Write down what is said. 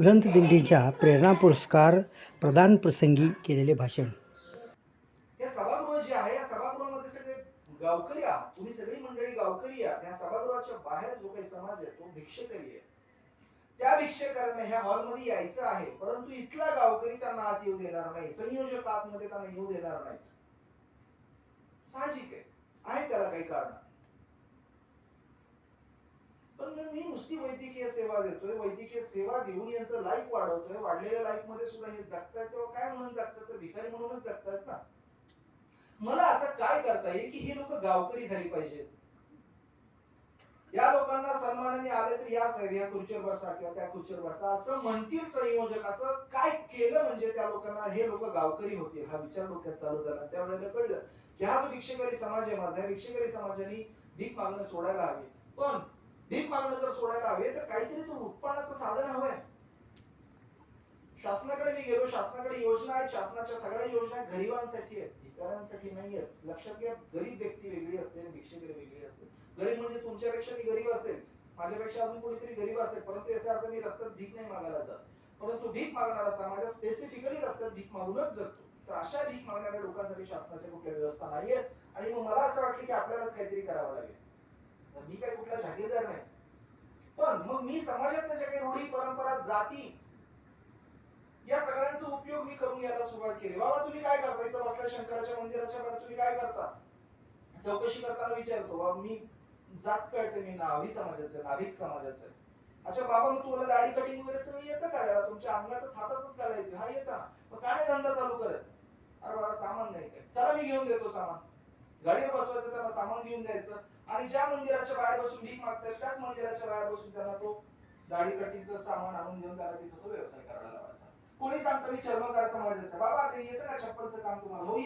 ग्रंथदिंडीच्या प्रेरणा पुरस्कार प्रदान प्रसंगी केलेले भाषण. या सभागृह जे आहे या सभागृहामध्ये सगळे गावकरी आहात. तुम्ही सगळी मंडळी गावकरी आहात. या सभागृहाच्या बाहेर जो काही समाज आहे तो भिक्षेकरी आहे. त्या भिक्षेकरांना ह्या हॉलमध्ये यायचं आहे परंतु इथला गावकरी त्यांना आत येऊ देणार नाही. संयोजक आतमध्ये त्यांना येऊ देणार नाही. साहजिक आहे. आहे त्याला काही कारण पण मग मी नुसती वैद्यकीय सेवा देतोय वैद्यकीय सेवा देऊन यांचं लाईफ वाढवतोय. वाढलेल्या लाईफमध्ये सुद्धा हे जगतायत तेव्हा काय म्हणून जगतात? तर भिकारी म्हणूनच जगतायत ना. मला असं काय करता येईल की ही लोक गावकरी झाली पाहिजेत? या लोकांना सन्मानाने आले तर या साहेब या खुर्चीवर बसा किंवा त्या खुर्चीवर बसा. असं म्हणतील संयोजक असं काय केलं म्हणजे त्या लोकांना हे लोक गावकरी होतील? हा विचार डोक्यात चालू झाला. त्यावेळेला कळलं की हा जो भिक्षेकरी समाज आहे माझा या भिक्षेकरी समाजाने भीक मागणं सोडायला हवी. पण भीक मागणं जर सोडायला हवे तर काहीतरी तो उत्पन्नाचं साधन हवंय. शासनाकडे मी गेलो शासनाकडे योजना आहेत शासनाच्या सगळ्या योजना गरिबांसाठी आहेत. भिकाऱ्यांसाठी नाही आहेत लक्षात घ्या गरीब व्यक्ती वेगळी असते भिक्षेकरी वेगळी असते. गरीब म्हणजे तुमच्यापेक्षा मी गरीब असेल. माझ्यापेक्षा अजून कोणीतरी गरीब असेल. परंतु याचा अर्थ मी रस्त्यात भीक नाही मागायला जात. परंतु भीक मागणारा माझ्या स्पेसिफिकली रस्त्यात भीक मागूनच जगतो. तर अशा भीक मागणाऱ्या लोकांसाठी शासनाच्या कुठल्या व्यवस्था नाहीये आणि मग मला असं वाटलं की आपल्यालाच काहीतरी करावं लागेल तर मी काही कुठला जागीरदार नाही पण मग मी समाजातल्या ज्या काही रूढी परंपरा जाती या सगळ्यांचा उपयोग मी करून घ्यायला सुरुवात केली. बाबा तुम्ही काय करता? इथं बसल्या शंकराच्या मंदिराच्या बाहेर तुम्ही काय करता? चौकशी करताना विचारतो बाबा मी जात कळते मी नावी समाजाचं नाभिक समाजाचं अच्छा बाबा मग तुम्हाला दाढी कटिंग वगैरे सगळं येतं का? तुमच्या अंगातच हातातच घालायचं? हा येतं ना. मग काय धंदा चालू करत. अरे बाळा सामान नाही काय. चला मी घेऊन देतो सामान. गाडीवर बसवायचं त्यांना सामान घेऊन द्यायचं. आणि ज्या मंदिराच्या बाहेर बसून भीक मागतात त्याच मंदिराच्या बाहेर बसून त्यांना तो दाढी कटिंगचं सामान आणून देऊन त्याला तिथं तो व्यवसाय करायला लावायचा. कोणी सांगतं मी चर्मकार समाजाचा बाबा ते येतं का चप्पलचं काम तुम्हाला? हो